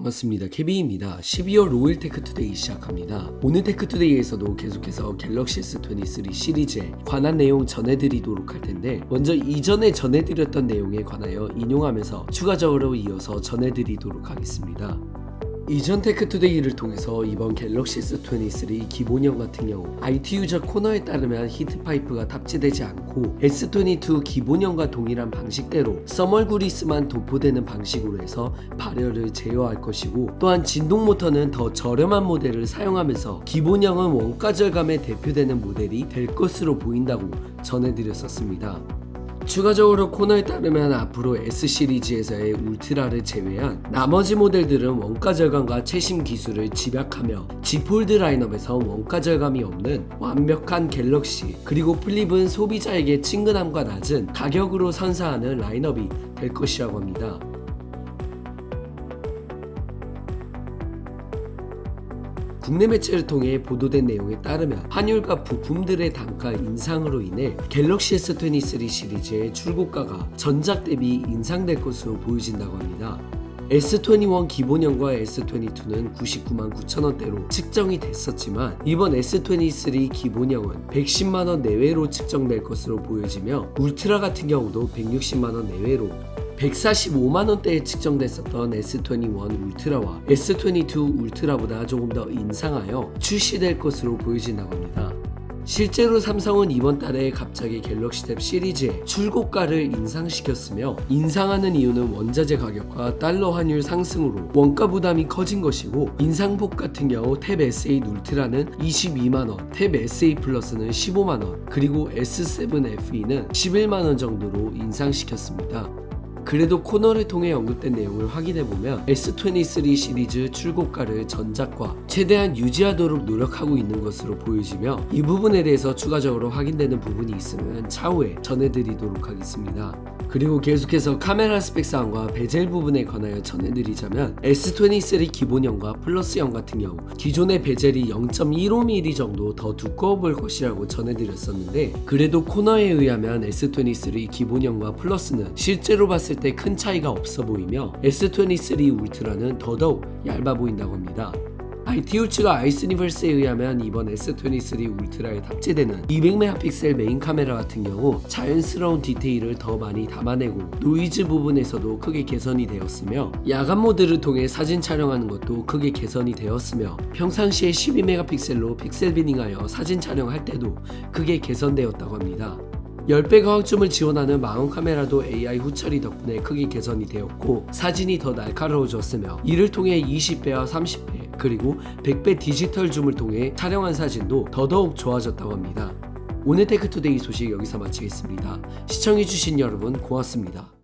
반갑습니다. 케빈입니다. 12월 5일 테크투데이 시작합니다. 오늘 테크투데이에서도 계속해서 갤럭시 S23 시리즈에 관한 내용 전해드리도록 할 텐데 먼저 이전에 전해드렸던 내용에 관하여 인용하면서 추가적으로 이어서 전해드리도록 하겠습니다. 이전 테크투데이를 통해서 이번 갤럭시 S23 기본형 같은 경우 IT 유저 코너에 따르면 히트파이프가 탑재되지 않고 S22 기본형과 동일한 방식대로 써멀 구리스만 도포되는 방식으로 해서 발열을 제어할 것이고 또한 진동 모터는 더 저렴한 모델을 사용하면서 기본형은 원가 절감에 대표되는 모델이 될 것으로 보인다고 전해드렸었습니다. 추가적으로 코너에 따르면 앞으로 S 시리즈에서의 울트라를 제외한 나머지 모델들은 원가 절감과 최신 기술을 집약하며 G 폴드 라인업에서 원가 절감이 없는 완벽한 갤럭시 그리고 플립은 소비자에게 친근함과 낮은 가격으로 선사하는 라인업이 될 것이라고 합니다. 국내 매체를 통해 보도된 내용에 따르면 환율과 부품들의 단가 인상으로 인해 갤럭시 S23 시리즈의 출고가가 전작 대비 인상될 것으로 보여진다고 합니다. S21 기본형과 S22는 99만 9천원대로 측정이 됐었지만 이번 S23 기본형은 110만원 내외로 측정될 것으로 보여지며 울트라 같은 경우도 160만원 내외로 145만원대에 측정됐었던 S21 울트라와 S22 울트라보다 조금 더 인상하여 출시될 것으로 보여진다고 합니다. 실제로 삼성은 이번 달에 갑자기 갤럭시 탭 시리즈의 출고가를 인상시켰으며 인상하는 이유는 원자재 가격과 달러 환율 상승으로 원가 부담이 커진 것이고 인상폭 같은 경우 탭 S8 울트라는 22만원, 탭 S8 플러스는 15만원, 그리고 S7 FE는 11만원 정도로 인상시켰습니다. 그래도 코너를 통해 언급된 내용을 확인해보면 S23 시리즈 출고가를 전작과 최대한 유지하도록 노력하고 있는 것으로 보여지며 이 부분에 대해서 추가적으로 확인되는 부분이 있으면 차후에 전해드리도록 하겠습니다. 그리고 계속해서 카메라 스펙 사항과 베젤 부분에 관하여 전해드리자면 S23 기본형과 플러스형 같은 경우 기존의 베젤이 0.15mm 정도 더 두꺼워 보일 것이라고 전해드렸었는데 그래도 코너에 의하면 S23 기본형과 플러스는 실제로 봤을 때 큰 차이가 없어 보이며 S23 울트라는 더더욱 얇아 보인다고 합니다. IT우츠가 아이스니버스에 의하면 이번 S23 울트라에 탑재되는 200메가픽셀 메인 카메라 같은 경우 자연스러운 디테일을 더 많이 담아내고 노이즈 부분에서도 크게 개선이 되었으며 야간 모드를 통해 사진 촬영하는 것도 크게 개선이 되었으며 평상시에 12메가픽셀로 픽셀 비닝하여 사진 촬영할 때도 크게 개선되었다고 합니다. 10배 광학줌을 지원하는 망원 카메라도 AI 후처리 덕분에 크게 개선이 되었고 사진이 더 날카로워졌으며 이를 통해 20배와 30배 그리고 100배 디지털 줌을 통해 촬영한 사진도 더더욱 좋아졌다고 합니다. 오늘 테크투데이 소식 여기서 마치겠습니다. 시청해주신 여러분 고맙습니다.